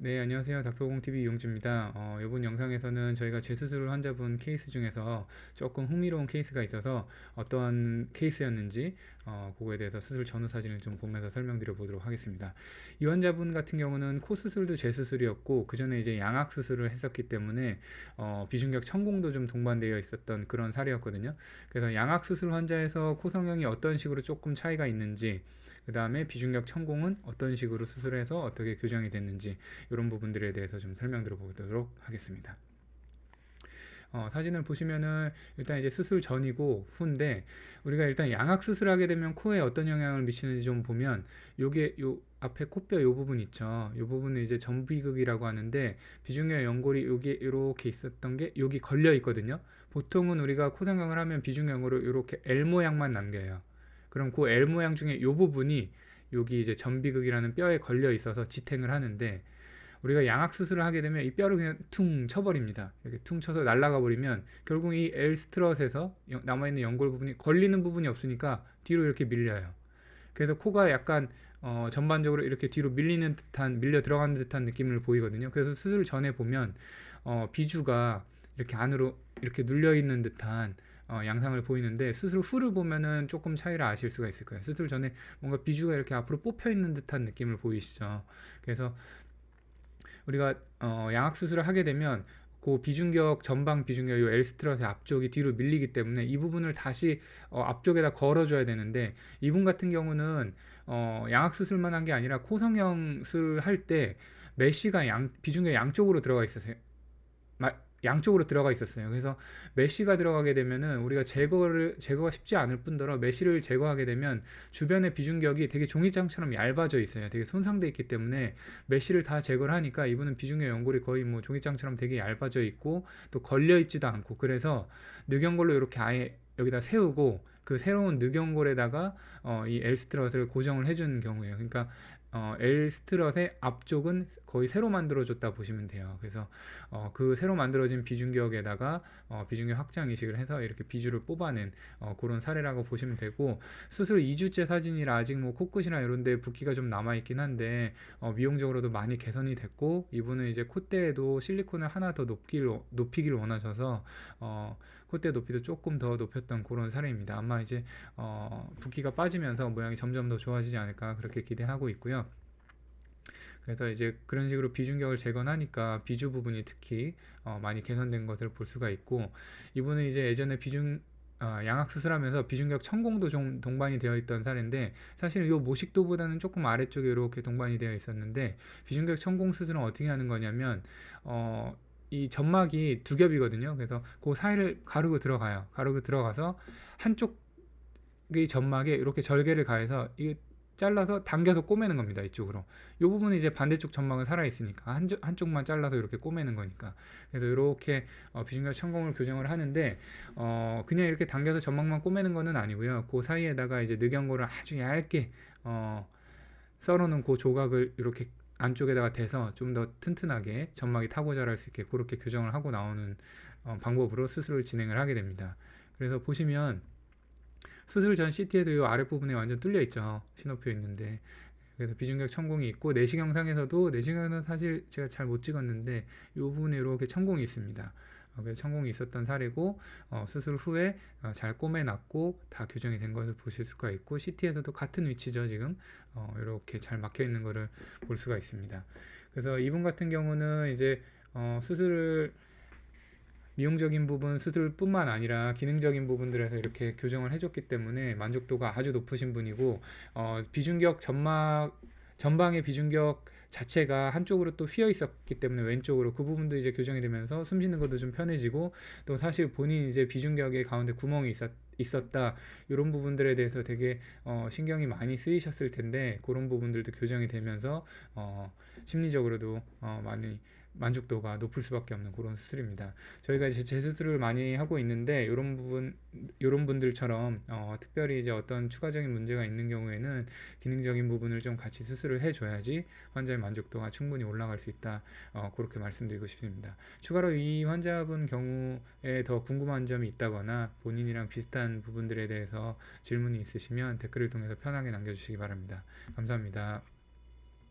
네, 안녕하세요. 닥터공TV 이용주입니다. 어, 이번 영상에서는 저희가 재수술 환자분 케이스 중에서 조금 흥미로운 케이스가 있어서 어떠한 케이스였는지 어, 그거에 대해서 수술 전후 사진을 좀 보면서 설명드려 보도록 하겠습니다. 이 환자분 같은 경우는 코 수술도 재수술이었고 그 전에 이제 양악 수술을 했었기 때문에 어, 비중격 천공도 좀 동반되어 있었던 그런 사례였거든요. 그래서 양악 수술 환자에서 코 성형이 어떤 식으로 조금 차이가 있는지 그 다음에 비중격 천공은 어떤 식으로 수술해서 어떻게 교정이 됐는지 이런 부분들에 대해서 좀 설명드려 보도록 하겠습니다. 어, 사진을 보시면은 일단 이제 수술 전이고 후인데 우리가 일단 양악 수술하게 되면 코에 어떤 영향을 미치는지 좀 보면 요게 요 앞에 코뼈 요 부분 있죠. 요 부분은 이제 전비극이라고 하는데 비중의 연골이 여기 이렇게 있었던 게 여기 걸려 있거든요. 보통은 우리가 코 성형을 하면 비중 연골을 이렇게 L 모양만 남겨요. 그럼 그 L 모양 중에 이 부분이 여기 이제 전비극이라는 뼈에 걸려 있어서 지탱을 하는데 우리가 양악 수술을 하게 되면 이 뼈를 그냥 퉁 쳐버립니다. 이렇게 퉁 쳐서 날아가 버리면 결국 이 L 스트럿에서 남아 있는 연골 부분이 걸리는 부분이 없으니까 뒤로 이렇게 밀려요. 그래서 코가 약간 어, 전반적으로 이렇게 뒤로 밀리는 듯한 밀려 들어가는 듯한 느낌을 보이거든요. 그래서 수술 전에 보면 어, 비주가 이렇게 안으로 이렇게 눌려 있는 듯한 어, 양상을 보이는데 수술 후를 보면은 조금 차이를 아실 수가 있을 거예요. 수술 전에 뭔가 비주가 이렇게 앞으로 뽑혀 있는 듯한 느낌을 보이시죠. 그래서 우리가 어, 양악 수술을 하게 되면 그 비중격 전방 비중격 요 엘스트럿의 앞쪽이 뒤로 밀리기 때문에 이 부분을 다시 어, 앞쪽에다 걸어줘야 되는데 이분 같은 경우는 어, 양악 수술만 한 게 아니라 코성형술 할 때 메쉬가 양 비중격 양쪽으로 들어가 있었어요. 양쪽으로 들어가 있었어요. 그래서 메쉬가 들어가게 되면은 우리가 제거를 제거가 쉽지 않을 뿐더러 메쉬를 제거하게 되면 주변의 비중격이 되게 종이장처럼 얇아져 있어요. 되게 손상돼 있기 때문에 메쉬를 다 제거를 하니까 이분은 비중격 연골이 거의 뭐 종이장처럼 되게 얇아져 있고 또 걸려 있지도 않고 그래서 늑연골로 이렇게 아예 여기다 세우고 그 새로운 늑연골에다가 어, 이 엘스트럿을 고정을 해주는 경우예요. 그러니까 어, 엘스트럿의 앞쪽은 거의 새로 만들어졌다 보시면 돼요. 그래서 어, 그 새로 만들어진 비중격에다가 어, 비중격 확장 이식을 해서 이렇게 비주를 뽑아낸 어, 그런 사례라고 보시면 되고 수술 2주째 사진이라 아직 뭐 코끝이나 이런 데 붓기가 좀 남아 있긴 한데 어, 미용적으로도 많이 개선이 됐고 이분은 이제 콧대에도 실리콘을 하나 더 높길 높이길 원하셔서 어, 콧대 높이도 조금 더 높였던 그런 사례입니다. 아마 이제 어, 붓기가 빠지면서 모양이 점점 더 좋아지지 않을까 그렇게 기대하고 있고요. 그래서 이제 그런 식으로 비중격을 재건하니까 비주 부분이 특히 어, 많이 개선된 것을 볼 수가 있고 이분은 이제 예전에 비중 어, 양악 수술하면서 비중격 천공도 좀 동반이 되어 있던 사례인데 사실 이 모식도보다는 조금 아래쪽에 이렇게 동반이 되어 있었는데 비중격 천공 수술은 어떻게 하는 거냐면 어, 이 점막이 두 겹이거든요. 그래서 그 사이를 가르고 들어가요. 가르고 들어가서 한쪽의 점막에 이렇게 절개를 가해서 이게 잘라서 당겨서 꼬매는 겁니다. 이쪽으로. 이 부분은 이제 반대쪽 점막은 살아 있으니까 한, 한쪽만 잘라서 이렇게 꼬매는 거니까. 그래서 이렇게 어, 비중격 천공을 교정을 하는데 어, 그냥 이렇게 당겨서 점막만 꼬매는 거는 아니고요. 그 사이에다가 이제 늑연고를 아주 얇게 어, 썰어놓은 그 조각을 이렇게 안쪽에다가 대서 좀 더 튼튼하게 점막이 타고 자랄 수 있게 그렇게 교정을 하고 나오는 어, 방법으로 수술을 진행을 하게 됩니다. 그래서 보시면 수술 전 CT에도 이 아랫부분에 완전 뚫려 있죠. 신호표 있는데. 그래서 비중격 천공이 있고 내시경상에서도 내시경은 사실 제가 잘 못 찍었는데 이 부분에 이렇게 천공이 있습니다. 어, 그래서 천공이 있었던 사례고 어, 수술 후에 어, 잘 꼬매놨고 다 교정이 된 것을 보실 수가 있고 CT에서도 같은 위치죠 지금 어, 이렇게 잘 막혀 있는 것을 볼 수가 있습니다. 그래서 이분 같은 경우는 이제 어, 수술을 미용적인 부분 수술뿐만 아니라 기능적인 부분들에서 이렇게 교정을 해줬기 때문에 만족도가 아주 높으신 분이고 어, 비중격 점막 전방의 비중격 자체가 한쪽으로 또 휘어 있었기 때문에 왼쪽으로 그 부분도 이제 교정이 되면서 숨 쉬는 것도 좀 편해지고 또 사실 본인 이제 비중격의 가운데 구멍이 있었 있었다 이런 부분들에 대해서 되게 어, 신경이 많이 쓰이셨을 텐데 그런 부분들도 교정이 되면서 어, 심리적으로도 어, 많이 만족도가 높을 수밖에 없는 그런 수술입니다. 저희가 이제 재수술을 많이 하고 있는데 이런 부분 이런 분들처럼 어, 특별히 이제 어떤 추가적인 문제가 있는 경우에는 기능적인 부분을 좀 같이 수술을 해줘야지 환자 의 만족도가 충분히 올라갈 수 있다. 어, 그렇게 말씀드리고 싶습니다. 추가로 이 환자분 경우에 더 궁금한 점이 있다거나 본인이랑 비슷한 부분들에 대해서 질문이 있으시면 댓글을 통해서 편하게 남겨주시기 바랍니다. 감사합니다.